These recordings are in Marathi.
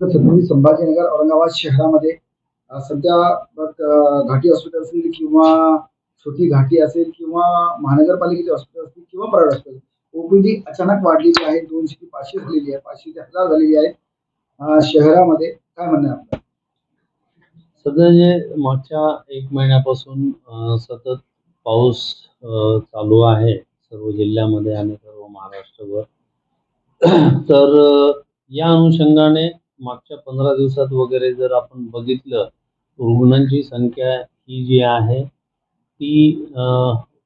तर छत्रपती संभाजीनगर औरंगाबाद शहरामध्ये सध्या घाटी हॉस्पिटल असेल किंवा छोटी घाटी असेल किंवा महानगरपालिकेचे हॉस्पिटल असतील किंवा प्रायव्हेट हॉस्पिटल ओपीडी अचानक वाढलेली आहे दोनशे ते पाचशे झालेली आहे पाचशे ते हजार झालेली आहे शहरामध्ये. काय म्हणणं आहे आपलं? सध्या जे मागच्या एक महिन्यापासून सतत पाऊस चालू आहे सर्व जिल्ह्यामध्ये आणि सर्व महाराष्ट्रभर. तर या अनुषंगाने मागच्या पंधरा दिवसात वगैरे जर आपण बघितलं रुग्णांची संख्या ही जी आहे ती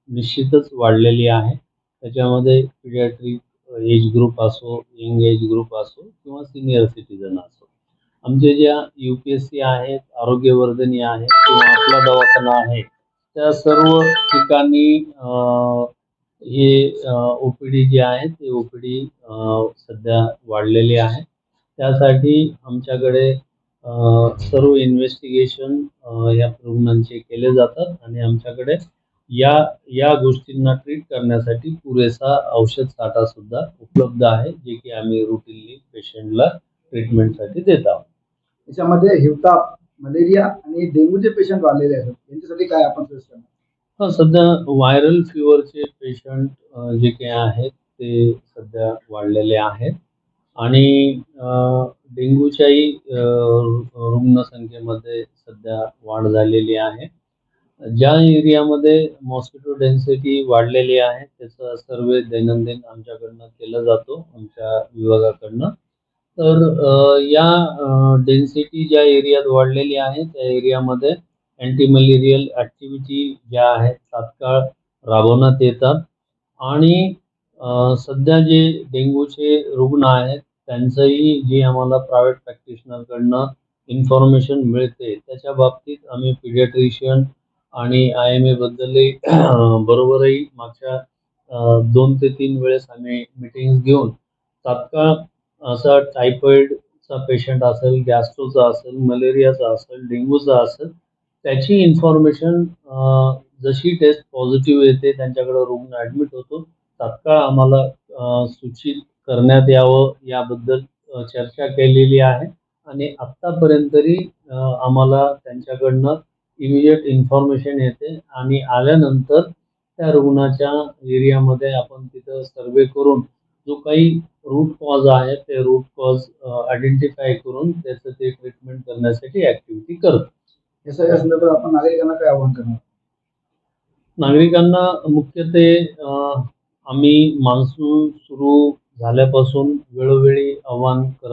निश्चितच वाढलेली आहे. त्याच्यामध्ये पिडियाट्रिक एज ग्रुप असो यंग एज ग्रुप असो किंवा सिनियर सिटीजन असो. आमचे ज्या यू पी एस सी आहेत आरोग्यवर्धनी आहेत किंवा आपला दवाखाना आहे त्या सर्व ठिकाणी हे ओ पी डी जे आहे ते ओ पी डी सध्या वाढलेली आहे. त्यासाठी आमच्याकडे सर्व इन्व्हेस्टिगेशन या रुग्णांचे केले जातात आणि आमच्याकडे या या गोष्टींना ट्रीट करण्यासाठी पुरेसा औषध साठा सुद्धा उपलब्ध आहे जे की आम्ही रुटीनली पेशंटला ट्रीटमेंटसाठी देत आहोत. त्याच्यामध्ये हिवताप मलेरिया आणि डेंग्यूचे पेशंट वाढलेले आहेत. यांच्यासाठी काय आपण हा सध्या व्हायरल फिवरचे पेशंट जे काही आहेत ते सध्या वाढलेले आहेत. आणि डेंग्यूच्याही रुग्णसंख्येमध्ये सध्या वाढ झालेली आहे. ज्या एरियामध्ये मॉस्किटो डेन्सिटी वाढलेली आहे त्याचा सर्वे दैनंदिन आमच्याकडनं केला जातो आमच्या विभागाकडनं. तर या डेन्सिटी ज्या एरियात वाढलेली आहे त्या एरियामध्ये अँटी मलेरियल ॲक्टिव्हिटी ज्या आहेत तात्काळ राबवण्यात येतात. आणि सध्या जे डेंग्यूचे रुग्ण आहेत त्यांचंही जे आम्हाला प्रायव्हेट प्रॅक्टिशनरकडनं इन्फॉर्मेशन मिळते त्याच्या बाबतीत आम्ही पिडियाट्रिशियन आणि आय एम एबद्दलही बरोबरही मागच्या दोन ते तीन वेळेस आम्ही मिटिंग्स घेऊन तात्काळ असा टायफॉईडचा पेशंट असेल गॅस्ट्रोचा असेल मलेरियाचा असेल डेंग्यूचा असेल त्याची इन्फॉर्मेशन जशी टेस्ट पॉझिटिव्ह येते त्यांच्याकडं रुग्ण ॲडमिट होतो तात्काळ आम्हाला सूचित करण्यात यावं याबद्दल चर्चा केलेली आहे. आणि आत्तापर्यंत तरी आम्हाला त्यांच्याकडनं इमिजिएट इन्फॉर्मेशन येते आणि आल्यानंतर त्या रुग्णाच्या एरियामध्ये आपण तिथं सर्वे करून जो काही रूट कॉज आहे ते रूट कॉज आयडेंटिफाय करून त्याचं ते ट्रीटमेंट करण्यासाठी ॲक्टिव्हिटी करतो. या सगळ्या संदर्भात आपण नागरिकांना काय आवाहन करणार? नागरिकांना मुख्यत्वे आम्ही मान्सून सुरू झाल्यापासून वेळोवेळी आव्हान करत